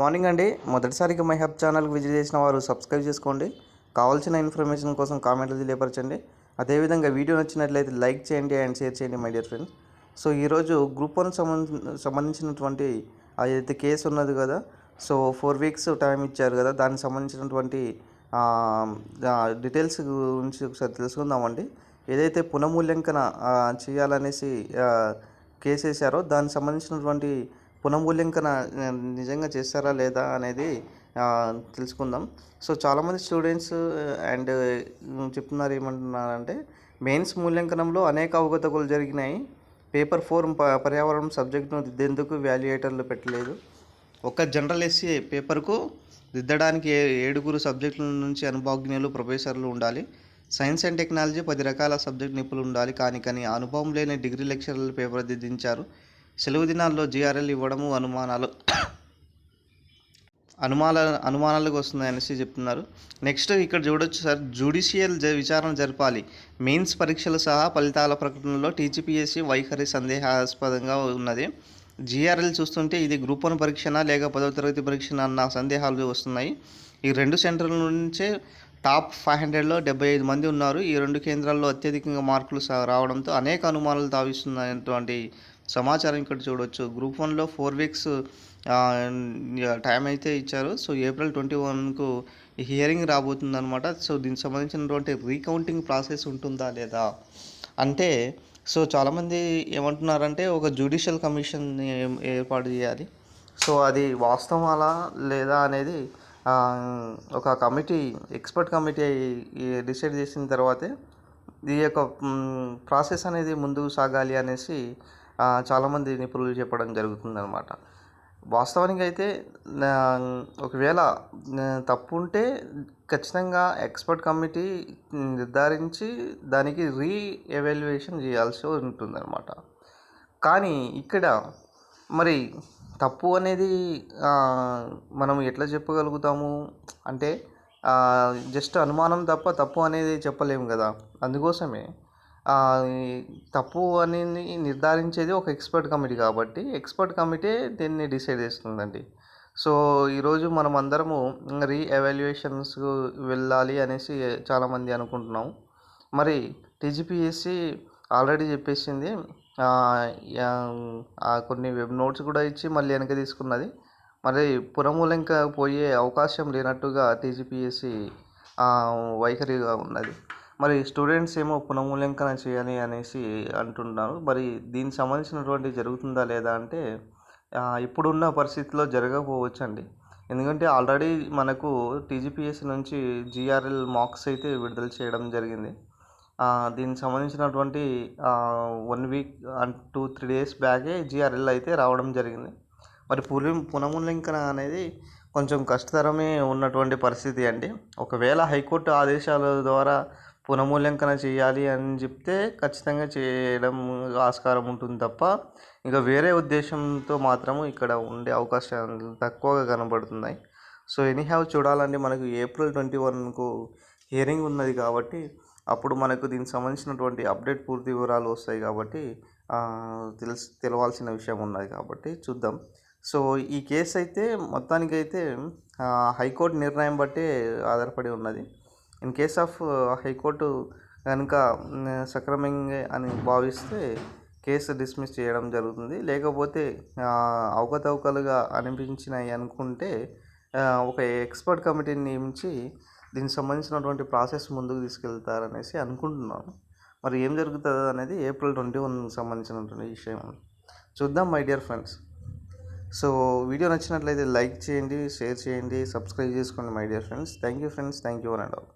Morning అండి. మొదటిసారిగా my hub ఛానల్కి విజిట్ చేసిన వారు సబ్స్క్రైబ్ చేసుకోండి. కావాల్సిన ఇన్ఫర్మేషన్ కోసం కామెంట్లు తెలియపరచండి అదేవిధంగా వీడియో నచ్చినట్లయితే లైక్ చేయండి అండ్ షేర్ చేయండి మై డియర్ ఫ్రెండ్స్. సో ఈరోజు గ్రూప్ వన్ సంబంధించినటువంటి అదైతే కేసు ఉన్నది కదా సో ఫోర్ వీక్స్ టైం ఇచ్చారు కదా దానికి సంబంధించినటువంటి డీటెయిల్స్ గురించి ఒకసారి తెలుసుకుందామండి. ఏదైతే పునఃమూల్యాంకన చేయాలనేసి కేసు వేశారో దానికి సంబంధించినటువంటి పునఃమూల్యాంకన నిజంగా చేస్తారా లేదా అనేది తెలుసుకుందాం. సో చాలామంది స్టూడెంట్స్ అండ్ చెప్తున్నారు ఏమంటున్నారంటే మెయిన్స్ మూల్యాంకనంలో అనేక అవగతకులు జరిగినాయి. పేపర్ ఫోర్ ప- పర్యావరణం సబ్జెక్టును దిద్దేందుకు వాల్యుయేటర్లు పెట్టలేదు. ఒక జనరల్ ఎస్సీ పేపర్కు దిద్దడానికి ఏ- ఏడుగురు సబ్జెక్టుల నుంచి అనుభవజ్ఞులు ప్రొఫెసర్లు ఉండాలి. సైన్స్ అండ్ టెక్నాలజీ పది రకాల సబ్జెక్ట్ నిపుణులు ఉండాలి. కానీ కానీ అనుభవం లేని డిగ్రీ లెక్చరర్లు పేపర్ దిద్దించారు. సెలవు దినాల్లో జిఆర్ఎల్ ఇవ్వడము అనుమానాలు. అనుమాన అనుమానాలకు వస్తుంది అనేసి చెప్తున్నారు. నెక్స్ట్ ఇక్కడ చూడొచ్చు సార్ జ్యుడిషియల్ జ విచారణ జరపాలి. మెయిన్స్ పరీక్షలు సహా ఫలితాల ప్రకటనలో టీజీపీఎస్సీ వైఖరి సందేహాస్పదంగా ఉన్నది. జిఆర్ఎల్ చూస్తుంటే ఇది గ్రూప్ వన్ పరీక్షనా లేక పదవ తరగతి పరీక్షనా అన్న సందేహాలు వస్తున్నాయి. ఈ రెండు సెంటర్ల నుంచే టాప్ ఫైవ్ హండ్రెడ్లో డెబ్బై ఐదు మంది ఉన్నారు. ఈ రెండు కేంద్రాల్లో అత్యధికంగా మార్కులు రావడంతో అనేక అనుమానాలు తావిస్తున్నటువంటి సమాచారం ఇక్కడ చూడవచ్చు గ్రూప్ వన్లో ఫోర్ వీక్స్ టైం అయితే ఇచ్చారు. సో ఏప్రిల్ ట్వంటీ వన్కు హియరింగ్ రాబోతుందన్నమాట. సో దీనికి సంబంధించినటువంటి రీకౌంటింగ్ ప్రాసెస్ ఉంటుందా లేదా? అంటే సో చాలామంది ఏమంటున్నారంటే ఒక జ్యుడిషియల్ కమిషన్ ఏర్పాటు చేయాలి. సో అది వాస్తవాలా లేదా అనేది ఒక కమిటీ ఎక్స్పర్ట్ కమిటీ డిసైడ్ చేసిన తర్వాతే ఈ యొక్క ప్రాసెస్ అనేది ముందుకు సాగాలి అనేసి చాలామంది నిపుణులు చెప్పడం జరుగుతుందనమాట వాస్తవానికి అయితే ఒకవేళ తప్పు ఉంటే ఖచ్చితంగా ఎక్స్పర్ట్ కమిటీ నిర్ధారించి దానికి రీ ఎవాల్యుయేషన్ చేయాల్సి ఉంటుందన్నమాట. కానీ ఇక్కడ మరి తప్పు అనేది మనం ఎట్లా చెప్పగలుగుతాము? అంటే జస్ట్ అనుమానం తప్ప తప్పు అనేది చెప్పలేము కదా. అందుకోసమే తప్పు అని నిర్ధారించేది ఒక ఎక్స్పర్ట్ కమిటీ కాబట్టి ఎక్స్పర్ట్ కమిటీ దీన్ని డిసైడ్ చేస్తుందండి. సో ఈరోజు మనం అందరము రీఎవాల్యుయేషన్స్ వెళ్ళాలి అనేసి చాలామంది అనుకుంటున్నాం. మరి టీజీపీఎస్సి ఆల్రెడీ చెప్పేసింది. కొన్ని వెబ్ నోట్స్ కూడా ఇచ్చి మళ్ళీ వెనక తీసుకున్నది. మరి పురమూలంక పోయే అవకాశం లేనట్టుగా టీజీపీఎస్సి వైఖరిగా ఉన్నది. మరి స్టూడెంట్స్ ఏమో పునమూల్యాంకన చేయాలి అనేసి అంటున్నారు. మరి దీనికి సంబంధించినటువంటి జరుగుతుందా లేదా అంటే ఇప్పుడున్న పరిస్థితిలో జరగకపోవచ్చండి. ఎందుకంటే ఆల్రెడీ మనకు టీజీపీఎస్ నుంచి జిఆర్ఎల్ మార్క్స్ అయితే విడుదల చేయడం జరిగింది. దీనికి సంబంధించినటువంటి one week two three days బ్యాకే GRL అయితే రావడం జరిగింది. మరి పులి పునమూల్యాంకన అనేది కొంచెం కష్టతరమే ఉన్నటువంటి పరిస్థితి అండి. ఒకవేళ హైకోర్టు ఆదేశాల ద్వారా పునఃమూల్యాంకన చేయాలి అని చెప్తే ఖచ్చితంగా చేయడం ఆస్కారం ఉంటుంది తప్ప ఇంకా వేరే ఉద్దేశంతో మాత్రము ఇక్కడ ఉండే అవకాశాలు తక్కువగా కనబడుతున్నాయి. సో ఎనీహ్యావ్ చూడాలంటే మనకు ఏప్రిల్ ట్వంటీ వన్కు హియరింగ్ ఉన్నది కాబట్టి అప్పుడు మనకు దీనికి సంబంధించినటువంటి అప్డేట్ పూర్తి వివరాలు వస్తాయి కాబట్టి తెలుసు తెలవాల్సిన విషయం ఉన్నది కాబట్టి చూద్దాం. సో ఈ కేసు అయితే మొత్తానికైతే హైకోర్టు నిర్ణయం బట్టే ఆధారపడి ఉన్నది. In case of high court కనుక mm, సక్రమంగా అని భావిస్తే కేసు డిస్మిస్ చేయడం జరుగుతుంది. లేకపోతే అవకతవకలుగా అనిపించినాయి అనుకుంటే ఒక ఎక్స్పర్ట్ కమిటీని నియమించి దీనికి సంబంధించినటువంటి ప్రాసెస్ ముందుకు తీసుకెళ్తారనేసి అనుకుంటున్నాను. మరి ఏం జరుగుతుందో అనేది ఏప్రిల్ ట్వంటీ వన్ సంబంధించినటువంటి విషయం. చూద్దాం my dear friends so video నచ్చినట్లయితే లైక్ చేయండి షేర్ చేయండి సబ్స్క్రైబ్ చేసుకోండి my dear friends thank you friends thank you and all